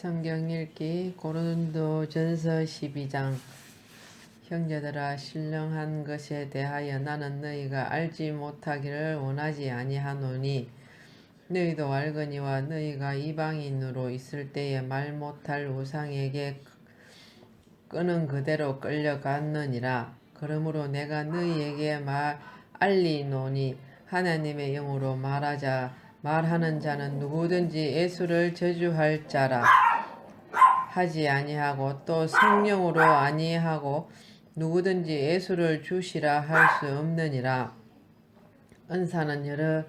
성경 읽기 고린도 전서 12장. 형제들아 신령한 것에 대하여 나는 너희가 알지 못하기를 원하지 아니하노니 너희도 알거니와 너희가 이방인으로 있을 때에 말 못할 우상에게 끄는 그대로 끌려갔느니라. 그러므로 내가 너희에게 말 알리노니 하나님의 영으로 말하자. 말하는 자는 누구든지 예수를 저주할 자라 하지 아니하고 또 성령으로 아니하고 누구든지 예수를 주시라 할 수 없느니라. 은사는 여러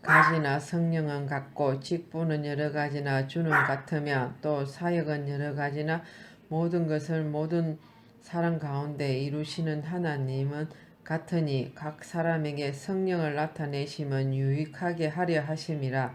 가지나 성령은 같고 직분은 여러 가지나 주는 같으며 또 사역은 여러 가지나 모든 것을 모든 사람 가운데 이루시는 하나님은 같으니 각 사람에게 성령을 나타내시면 유익하게 하려 하심이라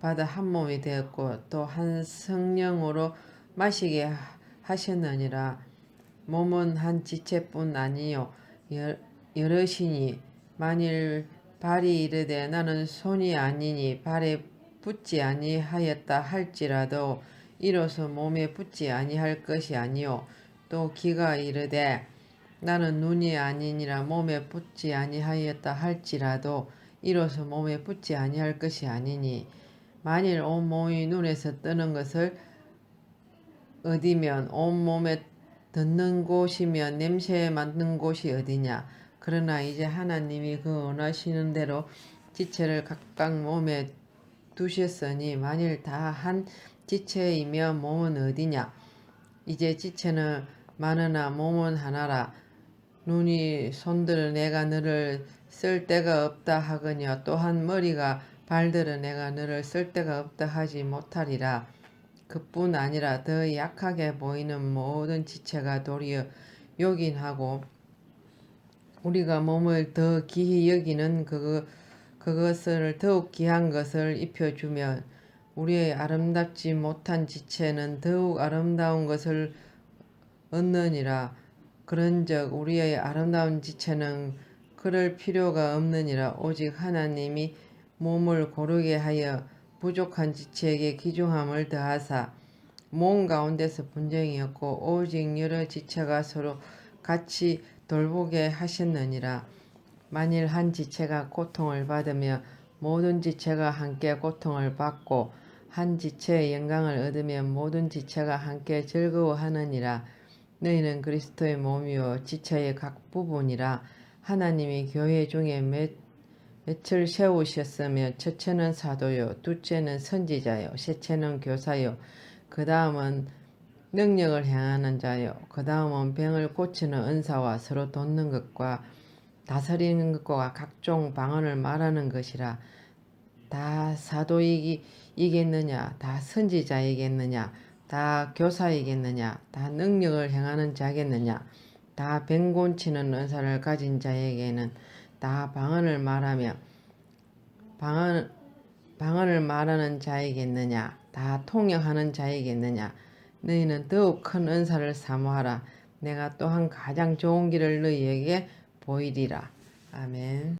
받아 한 몸이 되었고 또 한 성령으로 마시게 하셨느니라. 몸은 한 지체뿐 아니요. 여럿이니 만일 발이 이르되 나는 손이 아니니 발에 붙지 아니하였다 할지라도 이로써 몸에 붙지 아니할 것이 아니요. 또 귀가 이르되 나는 눈이 아니니라 몸에 붙지 아니하였다 할지라도 이로써 몸에 붙지 아니할 것이 아니니 만일 온 몸이 눈에서 뜨는 것을 어디면 온 몸에 듣는 곳이면 냄새 맡는 곳이 어디냐? 그러나 이제 하나님이 그 원하시는 대로 지체를 각각 몸에 두셨으니 만일 다 한 지체이며 몸은 어디냐? 이제 지체는 많으나 몸은 하나라. 눈이 손들어 내가 너를 쓸 데가 없다 하거니와 또한 머리가 발들어 내가 너를 쓸 데가 없다 하지 못하리라. 그뿐 아니라 더 약하게 보이는 모든 지체가 도리어 요긴하고 우리가 몸을 더 기히 여기는 그 그것을 더욱 귀한 것을 입혀주며 우리의 아름답지 못한 지체는 더욱 아름다운 것을 얻느니라. 그런즉 우리의 아름다운 지체는 그럴 필요가 없느니라 오직 하나님이 몸을 고르게 하여 부족한 지체에게 기중함을 더하사 몸 가운데서 분쟁이 없고 오직 여러 지체가 서로 같이 돌보게 하셨느니라. 만일 한 지체가 고통을 받으며 모든 지체가 함께 고통을 받고 한 지체의 영광을 얻으면 모든 지체가 함께 즐거워하느니라. 너희는 그리스도의 몸이요 지체의 각 부분이라. 하나님이 교회 중에 몇, 몇을 세우셨으며 첫째는 사도요 둘째는 선지자요 셋째는 교사요. 그 다음은 능력을 행하는 자요. 그 다음은 병을 고치는 은사와 서로 돕는 것과 다스리는 것과 각종 방언을 말하는 것이라 다 사도이겠느냐 다 선지자이겠느냐 다 교사이겠느냐 다 능력을 행하는 자겠느냐 다 뱅곤치는 은사를 가진 자에게는 다 방언을 말하며 방언, 방언을 말하는 자이겠느냐? 다 통역하는 자이겠느냐? 너희는 더욱 큰 은사를 사모하라. 내가 또한 가장 좋은 길을 너희에게 보이리라. 아멘